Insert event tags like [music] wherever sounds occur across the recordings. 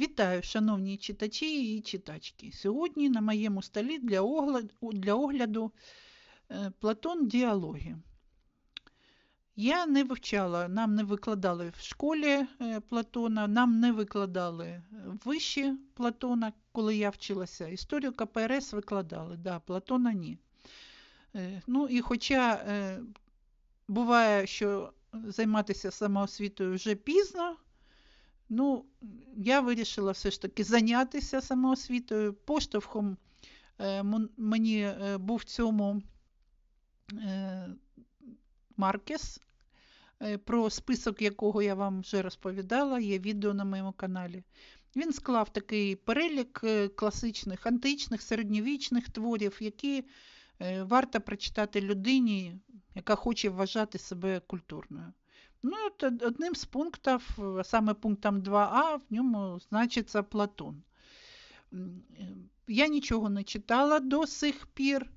Вітаю, шановні читачі і читачки. Сьогодні на моєму столі для огляду, для огляду е, Платон діалоги. Я не вивчала, нам не викладали в школі е, Платона, нам не викладали вищі Платона, коли я вчилася. Історію КПРС викладали, да, Платона ні. Е, Ну і хоча буває, що займатися самоосвітою вже пізно, ну, я вирішила все ж таки зайнятися самоосвітою. Поштовхом е, мені е, був в цьому е, Маркес, про список якого я вам вже розповідала, є відео на моєму каналі. Він склав такий перелік класичних, античних, середньовічних творів, які варто прочитати людині, яка хоче вважати себе культурною. Ну, от од- одним з пунктів, е, саме пунктом 2а, в ньому значиться Платон. Е, Я нічого не читала до сих пір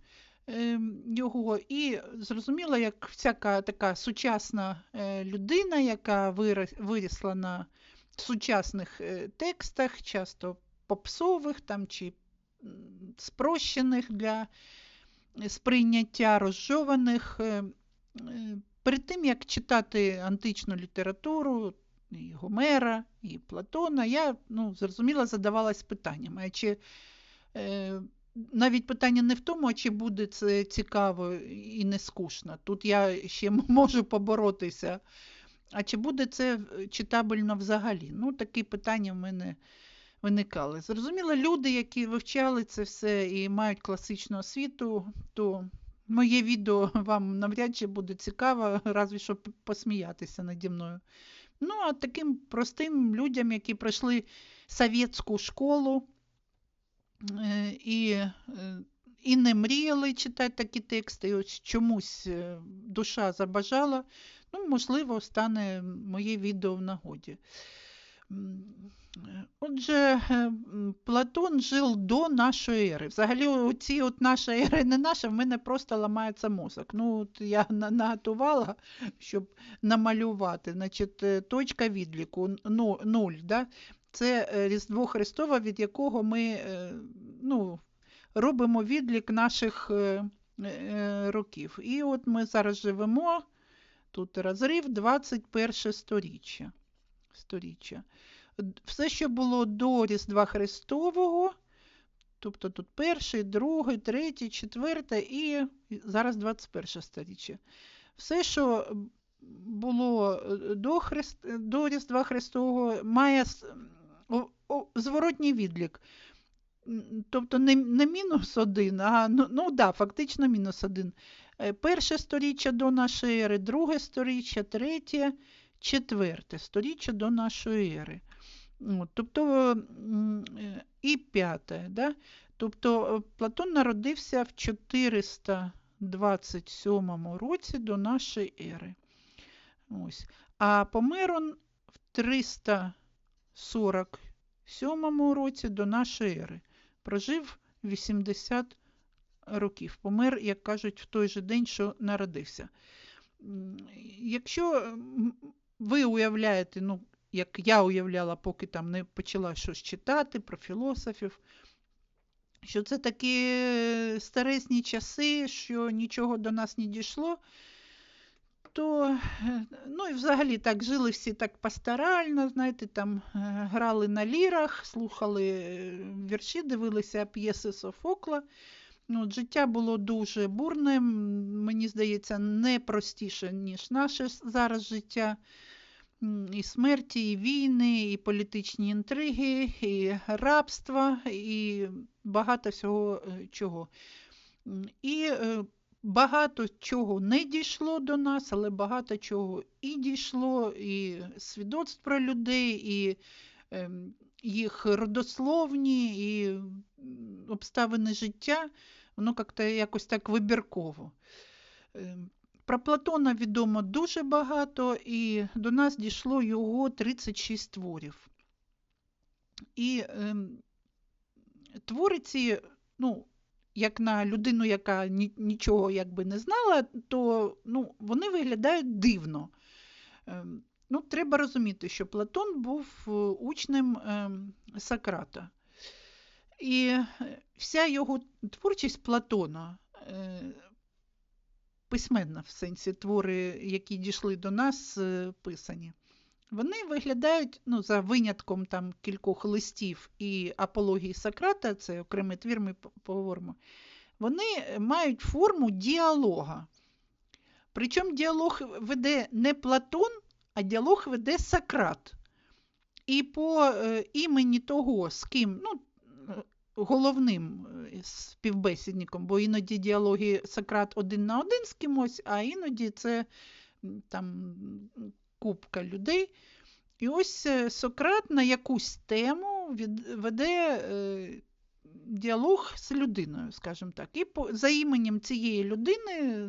е, його, і зрозуміла, як всяка така сучасна е, людина, яка вирісла на сучасних е, текстах, часто попсових там, чи спрощених для сприйняття, розжованих. Перед тим, як читати античну літературу, і Гомера, і Платона, я ну, зрозуміло задавалась питаннями. А чи, е, навіть питання не в тому, а чи буде це цікаво і не скучно. Тут я ще можу поборотися. А чи буде це читабельно взагалі? Ну, такі питання в мене виникали. Зрозуміло, люди, які вивчали це все і мають класичну освіту, то моє відео [laughs] вам навряд чи буде цікаво, разві що посміятися наді мною. Ну, а таким простим людям, які пройшли совєтську школу е, і, е, і не мріяли читати такі тексти, і ось чомусь е, душа забажала, ну, можливо, стане моє відео в нагоді. Е, Отже, е, Платон жив до нашої ери. Взагалі, оці от наша ера не наша, в мене просто ламається мозок. Ну, от я наготувала, щоб намалювати. Значить, е, точка відліку ну, нуль. Да? Це Різдво Христове, від якого ми ну, робимо відлік наших років. І от ми зараз живемо, тут розрив 21 сторіччя. Сторіччя. Все, що було до Різдва Христового, тобто тут перший, другий, третій, четверте і зараз 21 сторіччя. Все, що було е, до, Христ... до Різдва Христового, має зворотній відлік. Тобто не, не мінус один, а ну, ну да, фактично мінус один. Е, Перше сторіччя до нашої ери, друге сторіччя, третє, четверте сторіччя до нашої ери. От, тобто е, і п'яте. Да? Тобто е, Платон народився в 427 році до нашої ери. Ось. А помер в 347 році до нашої ери. Прожив 80 років. Помер, як кажуть, в той же день, що народився. Якщо ви уявляєте, ну, як я уявляла, поки там не почала щось читати про філософів, що це такі старесні часи, що нічого до нас не дійшло, то ну і взагалі так жили всі так пасторально, знаєте, там е, грали на лірах, слухали е, вірші, дивилися п'єси Софокла. Ну, життя було дуже бурним, мені здається, не простіше, ніж наше зараз життя. І смерті, і війни, і політичні інтриги, і рабства, і багато всього е, чого. І е, багато чого не дійшло до нас, але багато чого і дійшло, і свідоцтв про людей, і ем, їх родословні, і обставини життя, воно якось так вибірково. Про Платона відомо дуже багато, і до нас дійшло його 36 творів. І ем, твори ці, ну, як на людину, яка ні- нічого якби не знала, то ну, вони виглядають дивно. Ем, Ну, треба розуміти, що Платон був е, учнем е, Сократа. І е, вся його творчість Платона, е, письменна в сенсі твори, які дійшли до нас, е, писані, вони виглядають, ну, за винятком там кількох листів і апології Сократа, це окремий твір, ми поговоримо, вони мають форму діалога. Причому діалог веде не Платон, а діалог веде Сократ. І по е, імені того, з ким, ну, головним е, співбесідником, бо іноді діалоги Сократ один на один з кимось, а іноді це там купка людей. І ось е, Сократ на якусь тему від, веде е, діалог з людиною, скажімо так. І по, за іменем цієї людини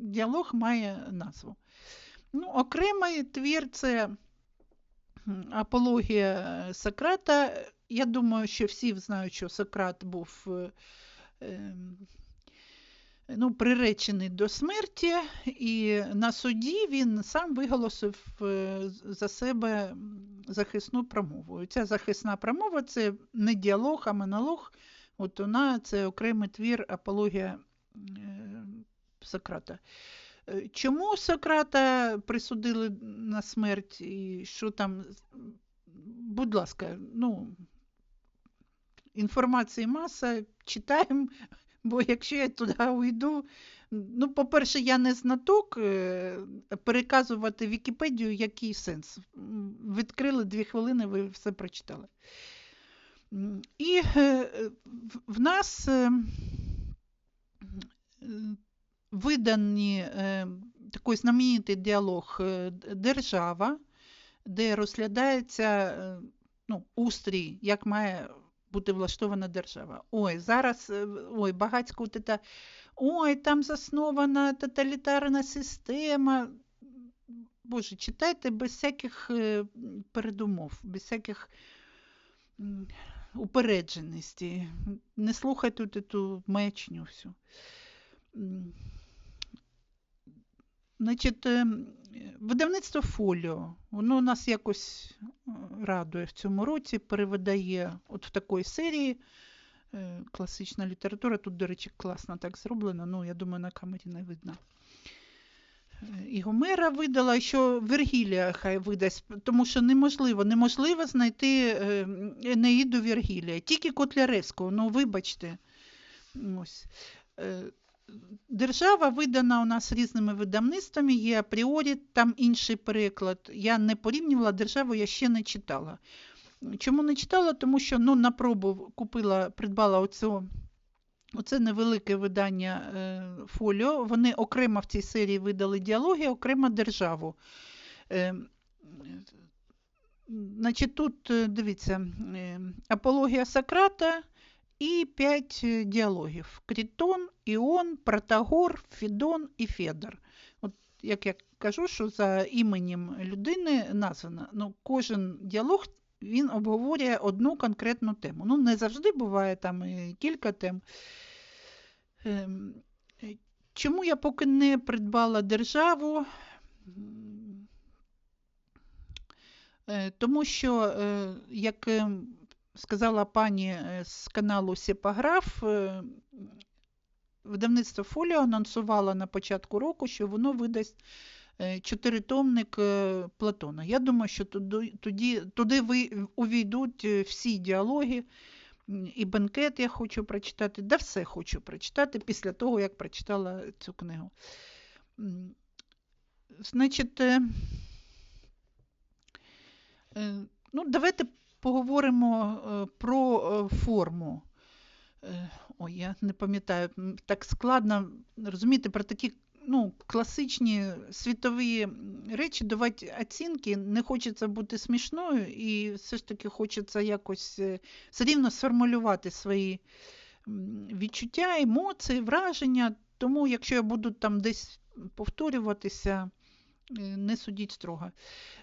діалог має назву. Ну, Окремий твір це апологія Сократа. Я думаю, що всі знають, що Сократ був е, ем, ну, приречений до смерті, і на суді він сам виголосив е, за себе захисну промову. І ця захисна промова це не діалог, а монолог. От вона це окремий твір апологія е, Сократа. Чому Сократа присудили на смерть і що там? Будь ласка, ну, інформації маса, читаємо, [laughs] бо якщо я туди уйду, ну, по-перше, я не знаток, е, переказувати Вікіпедію, який сенс. Відкрили дві хвилини, ви все прочитали. І е, в нас видані е, такий знаменитий діалог е, держава, де розглядається е, ну, устрій, як має бути влаштована держава. Ой, зараз ой, багатько та, ой, там заснована тоталітарна система. Боже, читайте без всяких передумов, без всяких упередженості. Не слухайте ту мечню всю. Значить, ем, видавництво Фоліо, воно нас якось е, радує в цьому році, перевидає от в такої серії е, класична література. Тут, до речі, класно так зроблено, ну, я думаю, на камері не видно. Е, і Гомера видала, що Вергілія хай видасть, тому що неможливо неможливо знайти Енеїду Вергілія. Тільки Котляревського, ну вибачте. Ось. Держава видана у нас різними видавництвами, є апріорі, там інший переклад. Я не порівнювала державу, я ще не читала. Чому не читала? Тому що ну, на пробу купила, придбала оцю, оце невелике видання е, фоліо. Вони окремо в цій серії видали діалоги, окремо державу. Е, Значить, Тут, е, дивіться, е, апологія Сократа і п'ять е, діалогів: Крітон, Іон, Протагор, Фідон і Федор. От Як я кажу, що за іменем людини названо, ну, кожен діалог він обговорює одну конкретну тему. Ну, не завжди буває там і кілька тем. Ем, чому я поки не придбала державу? Е, тому що, е, як ем, сказала пані е, з каналу Сепаграф, е, видавництво Фоліо анонсувало на початку року, що воно видасть е, чотиритомник Платона. Я думаю, що туди, туди увійдуть всі діалоги. І бенкет я хочу прочитати, да все хочу прочитати після того, як прочитала цю книгу. Значить, ну, давайте поговоримо е, про е, форму. Е, ой, я не пам'ятаю, так складно розуміти про такі ну, класичні світові речі, давати оцінки. Не хочеться бути смішною, і все ж таки хочеться якось все рівно сформулювати свої відчуття, емоції, враження. Тому, якщо я буду там десь повторюватися, не судіть строго.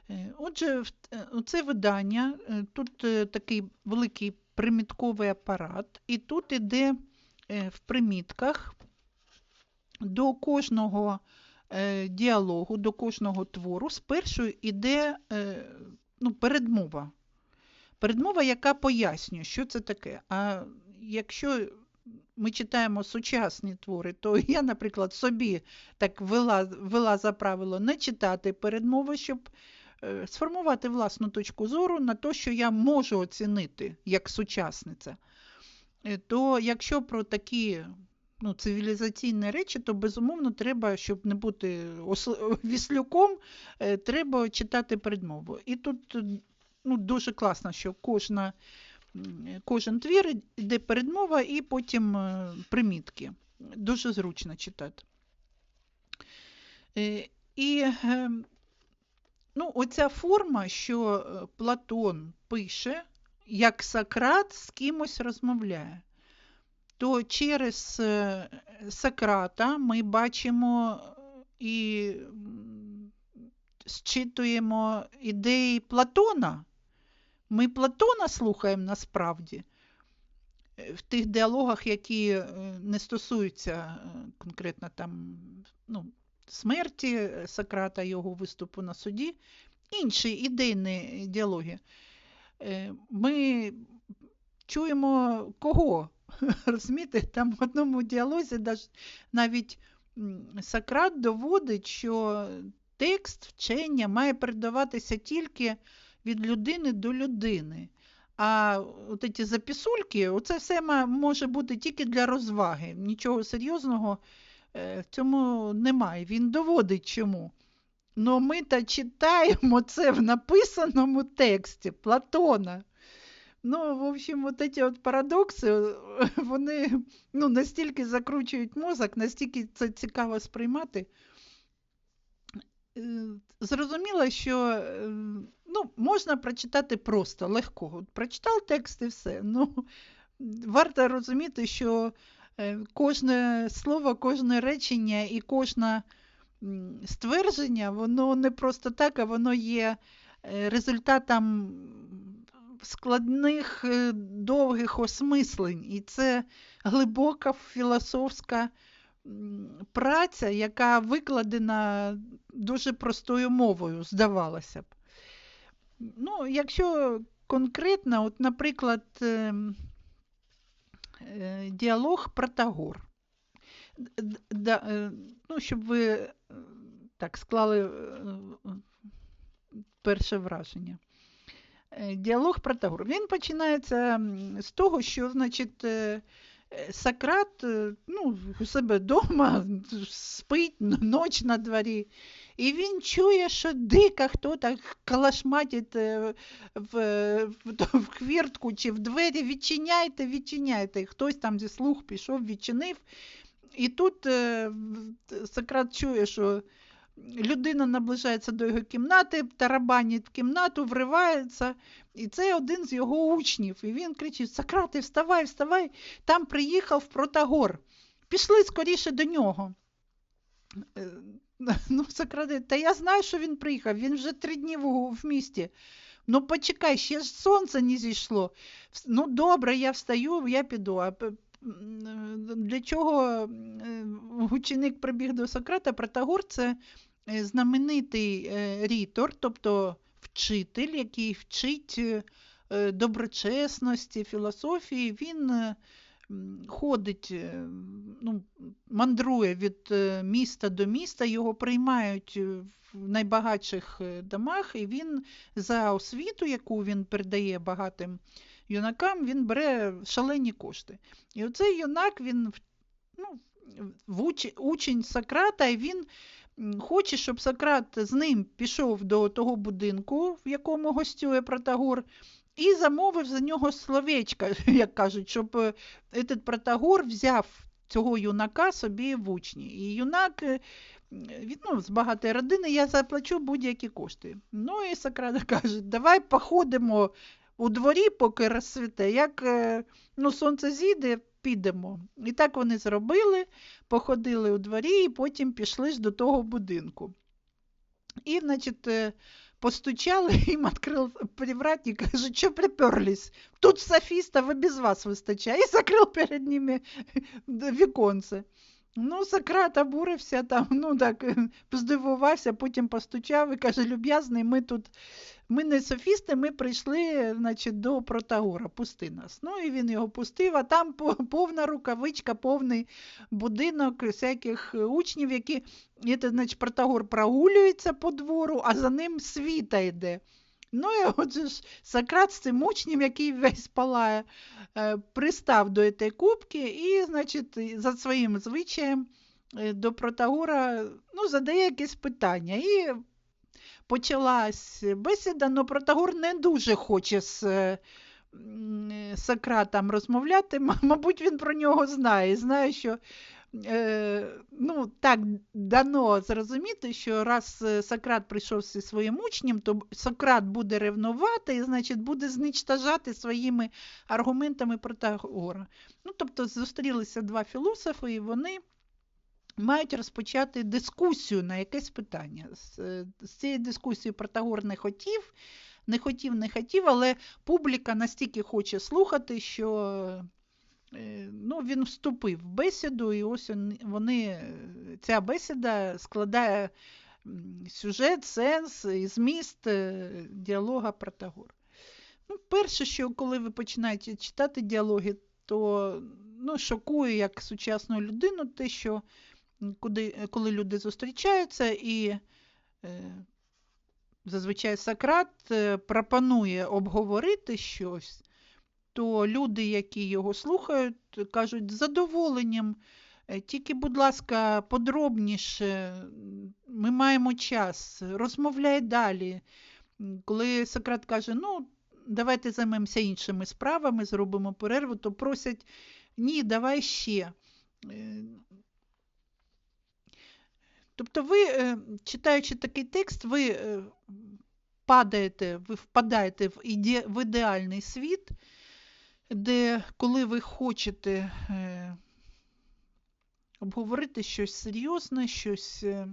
Е, отже, е, це видання, тут такий великий примітковий апарат, і тут іде в примітках до кожного е, діалогу, до кожного твору спершу йде е, ну, передмова. Передмова, яка пояснює, що це таке. А якщо ми читаємо сучасні твори, то [laughs] я, наприклад, собі так вела, вела за правило не читати передмови, щоб е, сформувати власну точку зору на те, що я можу оцінити як сучасниця. Е, то якщо про такі ну, цивілізаційні речі, то безумовно треба, щоб не бути [laughs] віслюком, е, треба читати передмову. І тут ну, дуже класно, що кожна, кожен твір йде передмова і потім е, примітки. Дуже зручно читати. І ну, оця форма, що Платон пише, як Сократ з кимось розмовляє, то через е, Сократа ми бачимо і зчитуємо ідеї Платона. Ми Платона слухаємо насправді е, в тих діалогах, які е, не стосуються конкретно там ну, смерті Сократа, його виступу на суді, інші ідейні діалоги. Е, ми чуємо кого. [laughs] Розумієте, там в одному діалозі навіть Сократ доводить, що текст вчення має передаватися тільки від людини до людини. А от ці записульки, оце все може бути тільки для розваги. Нічого серйозного е, в цьому немає. Він доводить чому. Ну ми та читаємо [laughs] це в написаному тексті Платона. Ну, в общем, от ці от парадокси, [laughs] вони ну, настільки закручують мозок, настільки це цікаво сприймати. Е, зрозуміло, що е, ну, можна прочитати просто легко. Прочитав текст і все. Ну, Варто розуміти, що е, кожне слово, кожне речення і кожна ствердження, воно не просто так, а воно є е, результатом складних е, довгих осмислень. І це глибока філософська праця, яка викладена дуже простою мовою, здавалося б. Ну, Якщо конкретно, от, наприклад, ем, е, діалог Протагор. Да, ну, щоб ви так, склали е, перше враження. Е, діалог Протагор. Він починається з того, що, значить, е, Сократ ну, у себе вдома [laughs] спить ніч на дворі, і він чує, що дика хто так калашматить в, в, [laughs] в хвіртку чи в двері. Відчиняйте, відчиняйте. Хтось там зі слух пішов, відчинив. І тут Сократ чує, що людина наближається до його кімнати, тарабанить в кімнату, вривається. І це один з його учнів. І він кричить: Сократи, вставай, вставай, там приїхав Протагор. Пішли скоріше до нього. [laughs] Ну, Сократ, Та я знаю, що він приїхав, він вже три дні в, в місті. Ну, почекай, ще ж сонце не зійшло. Ну, добре, я встаю, я піду. А для чого ученик прибіг до Сократа? Протагор це Е, знаменитий е, рітор, тобто вчитель, який вчить е, доброчесності, філософії, він ходить, ну, мандрує від міста до міста, його приймають в найбагатших домах, і він за освіту, яку він передає багатим юнакам, він бере шалені кошти. І оцей юнак, він ну, учень Сократа, і він хоче, щоб Сократ з ним пішов до того будинку, в якому гостює Протагор, і замовив за нього словечка, [laughs] як кажуть, щоб е, этот Протагор взяв цього юнака собі в учні. І юнак е, ну, з багатої родини я заплачу будь-які кошти. Ну і Сократ [laughs] каже, давай походимо у дворі, поки розцвіте, як е, ну, сонце зійде, підемо. І так вони зробили, походили у дворі і потім пішли ж до того будинку. І, значить, е, [laughs] им открыл привратник, каже, что приперлись? Тут софистов и без вас вистачає. И закрыл перед ними [laughs] віконце. Ну, Сократ обурився там, [laughs] ну так, [laughs] здивувався, потім постучав і каже, люб'язний, ми тут, ми не софісти, ми прийшли значить, до Протагора, пусти нас. Ну і він його пустив, а там повна рукавичка, повний будинок всяких учнів, які, це, значить, Протагор прогулюється по двору, а за ним світа йде. Ну і отже ж Сократ з цим учнем, який весь палає, е, пристав до цієї кубки і, значить, за своїм звичаєм е, до Протагора ну, задає якесь питання. І почалась бесіда, але Протагор не дуже хоче з е, Сократом розмовляти. Мабуть, він про нього знає. Знає, що ну, так дано зрозуміти, що раз е, Сократ прийшов зі своїм учнем, то Сократ буде ревнувати і, значить, буде зничтожати своїми аргументами Протагора. Ну, Тобто зустрілися два філософи, і вони. Мають розпочати дискусію на якесь питання. З, е, з цієї дискусії Протагор не хотів, не хотів, не хотів, але публіка настільки хоче слухати, що ну, він вступив в бесіду, і ось вони, ця бесіда складає сюжет, сенс і зміст е, діалога Протагор. Ну, Перше, що коли ви починаєте читати діалоги, то ну, шокує як сучасну людину те, що куди, коли люди зустрічаються, і е, зазвичай Сократ е, пропонує обговорити щось то люди, які його слухають, кажуть з задоволенням. Е, тільки, будь ласка, подробніше, ми маємо час, розмовляй далі. Коли Сократ каже, ну, давайте займемося іншими справами, зробимо перерву, то просять ні, давай ще. Е, тобто, ви, е, читаючи такий текст, ви падаєте, ви впадаєте в ідеальний світ де коли ви хочете е, обговорити щось серйозне, щось е,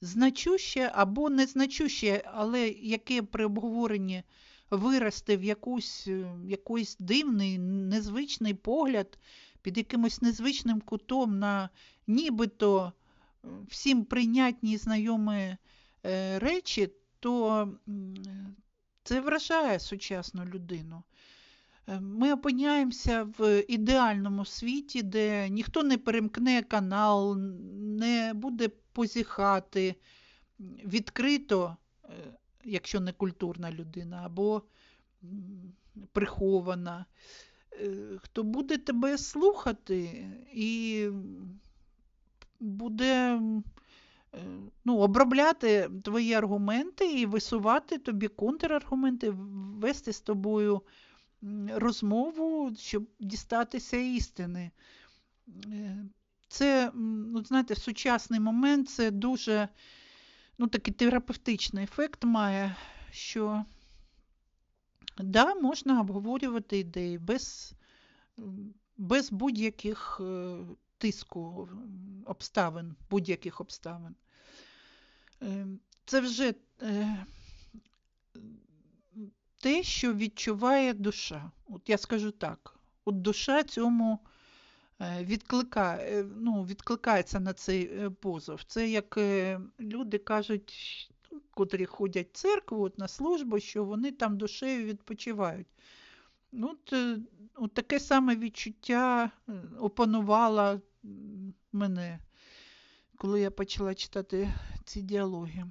значуще або незначуще, але яке при обговоренні виросте в якусь, е, якийсь дивний, незвичний погляд під якимось незвичним кутом на нібито всім прийнятні знайомі речі, то це вражає сучасну людину. Е, ми опиняємося в ідеальному світі, де ніхто не перемкне канал, не буде позіхати відкрито, е, якщо не культурна людина, або прихована. Е, хто буде тебе слухати і буде ну, обробляти твої аргументи і висувати тобі контраргументи, вести з тобою розмову, щоб дістатися істини. Е, це, ну, знаєте, в сучасний момент це дуже ну, такий терапевтичний ефект має, що да, можна обговорювати ідеї без без будь-яких е, тиску обставин, будь-яких обставин. Е, це вже те, що відчуває душа. От я скажу так: от душа цьому е, відкликає, ну, відкликається на цей е, позов. Це як е, люди кажуть, котрі ходять в церкву от на службу, що вони там душею відпочивають. От, от таке саме відчуття опанувало мене, коли я почала читати ці діалоги.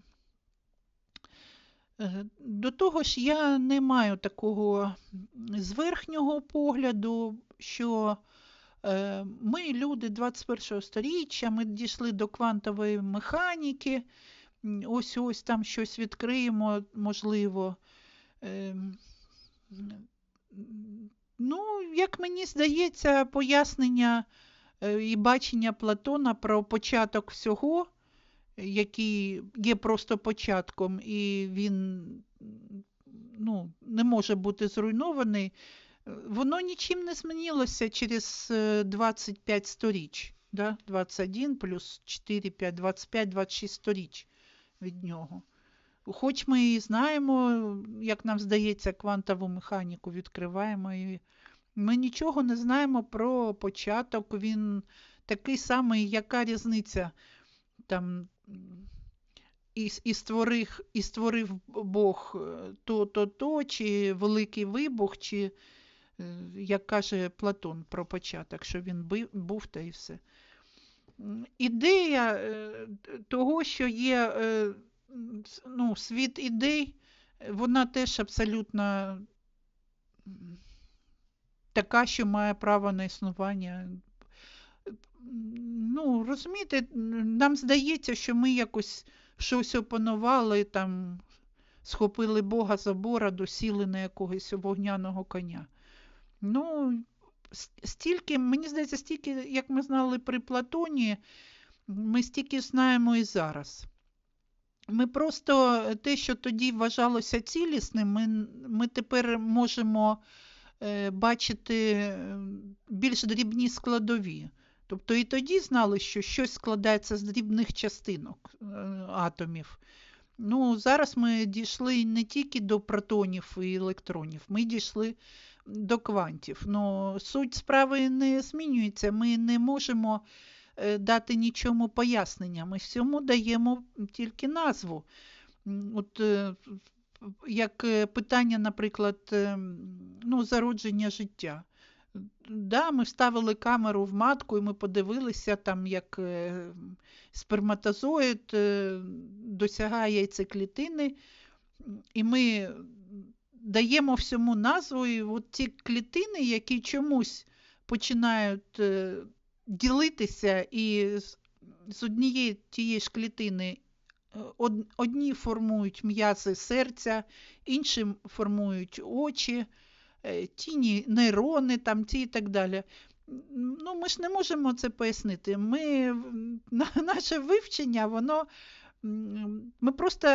Е, до того ж, я не маю такого зверхнього погляду, що е, ми, люди 21-го століття, ми дійшли до квантової механіки, ось ось там щось відкриємо, можливо. Е, ну, як мені здається, пояснення і бачення Платона про початок всього який є просто початком, і він ну, не може бути зруйнований, воно нічим не змінилося через 25 е, сторіч. Да? 21 плюс 4, 5, 25, 26 сторіч від нього. Хоч ми і знаємо, як нам здається, квантову механіку відкриваємо і Ми нічого не знаємо про початок. Він такий самий, яка різниця там і, і, створив, і створив Бог то-то, то, чи великий вибух, чи, е, як каже Платон про початок, що він був та і все. Ідея е, того, що є е, ну, світ ідей, вона теж абсолютно така, що має право на існування. Ну, розумієте, нам здається, що ми якось щось опанували, там, схопили Бога за бороду, сіли на якогось вогняного коня. Ну, стільки, мені здається, стільки, як ми знали при Платоні, ми стільки знаємо і зараз. Ми просто те, що тоді вважалося цілісним, ми, ми тепер можемо бачити більш дрібні складові. Тобто і тоді знали, що щось складається з дрібних частинок е, атомів. Ну, Зараз ми дійшли не тільки до протонів і електронів, ми дійшли до квантів. Ну, Суть справи не змінюється, ми не можемо е, дати нічому пояснення. Ми всьому даємо тільки назву. От е, Як питання, наприклад, ну, зародження життя. Да, Ми вставили камеру в матку і ми подивилися, там, як е, сперматозоїд е, досягає яйцеклітини, і ми даємо всьому назву, і от ті клітини, які чомусь починають е, ділитися, і з однієї тієї ж клітини одні формують м'язи серця, інші формують очі. Е, тіні нейрони, там ті і так далі. Ну, Ми ж не можемо це пояснити. Ми, [laughs] Наше вивчення, воно ми просто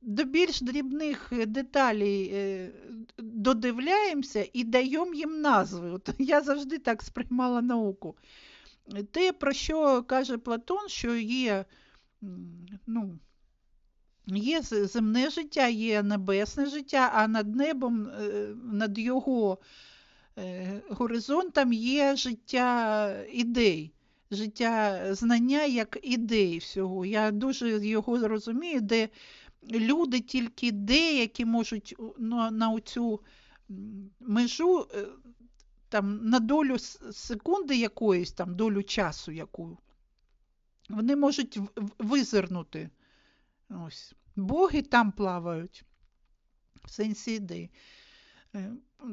до більш дрібних деталей е, додивляємося і даємо їм назви. От [laughs] Я завжди так сприймала науку. Те, про що каже Платон, що є ну, Є земне життя, є небесне життя, а над небом, е, над його е, горизонтом є життя ідей, життя знання як ідей всього. Я дуже його розумію, де люди тільки деякі можуть на цю межу е, там, на долю секунди якоїсь, там, долю часу яку, вони можуть визирнути. Ось. Боги там плавають, в сенсі ідеї.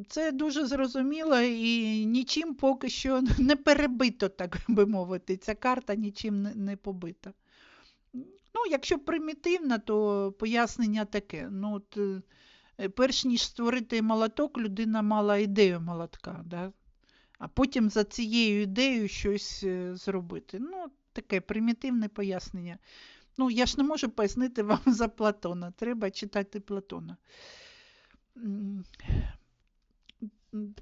Це дуже зрозуміло і нічим поки що [laughs] не перебито, так би мовити. Ця карта нічим не побита. Ну, Якщо примітивно, то пояснення таке. Ну, от, е, Перш ніж створити молоток, людина мала ідею молотка, да? А потім за цією ідеєю щось е, зробити. Ну, Таке примітивне пояснення. Ну, я ж не можу пояснити [laughs] вам за Платона. Треба читати Платона.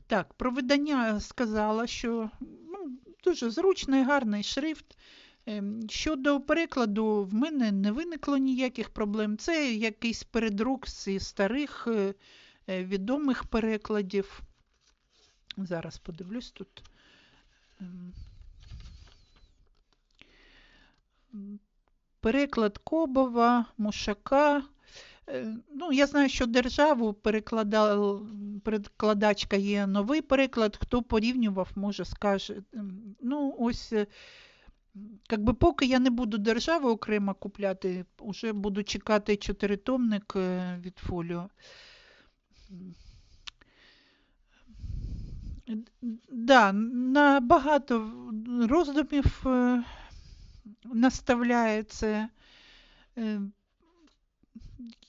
Так, про видання сказала, що ну, дуже зручний, гарний шрифт. Ем, щодо перекладу, в мене не виникло ніяких проблем. Це якийсь передрук з старих е, е, відомих перекладів. Зараз подивлюсь тут. Ем, переклад Кобова, Мушака. Е, ну, Я знаю, що державу перекладачка є новий переклад. Хто порівнював, може скаже. Ну, ось, якби Поки я не буду державу окремо купляти, вже буду чекати чотиритомник е, від фоліо. Да, на багато роздумів е, наставляє це. Е,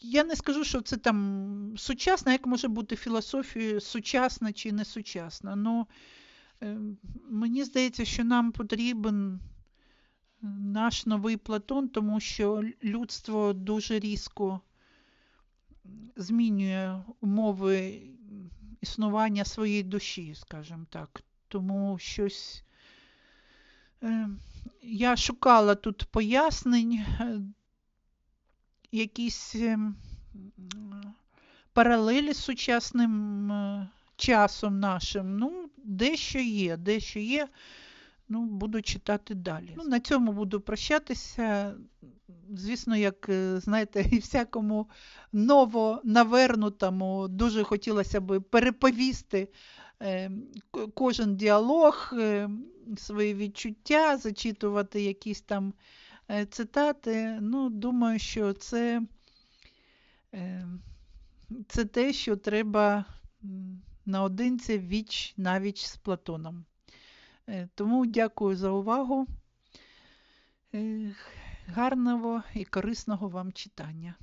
я не скажу, що це там сучасна, як може бути філософія сучасна чи не сучасна. Ну, мені здається, що нам потрібен наш новий Платон, тому що людство дуже різко змінює умови існування своєї душі, скажімо так. Тому щось Е, я шукала тут пояснень, е, якісь е, паралелі з сучасним часом нашим. Ну, дещо є, дещо є. Ну, буду читати далі. Ну, на цьому буду прощатися. Звісно, як е, знаєте, і всякому новонавернутому дуже хотілося б переповісти е, кожен діалог, е, свої відчуття, зачитувати якісь там цитати. Ну, думаю, що це, це те, що треба наодинці віч навіч з Платоном. Е, Тому дякую за увагу. Е, Гарного і корисного вам читання.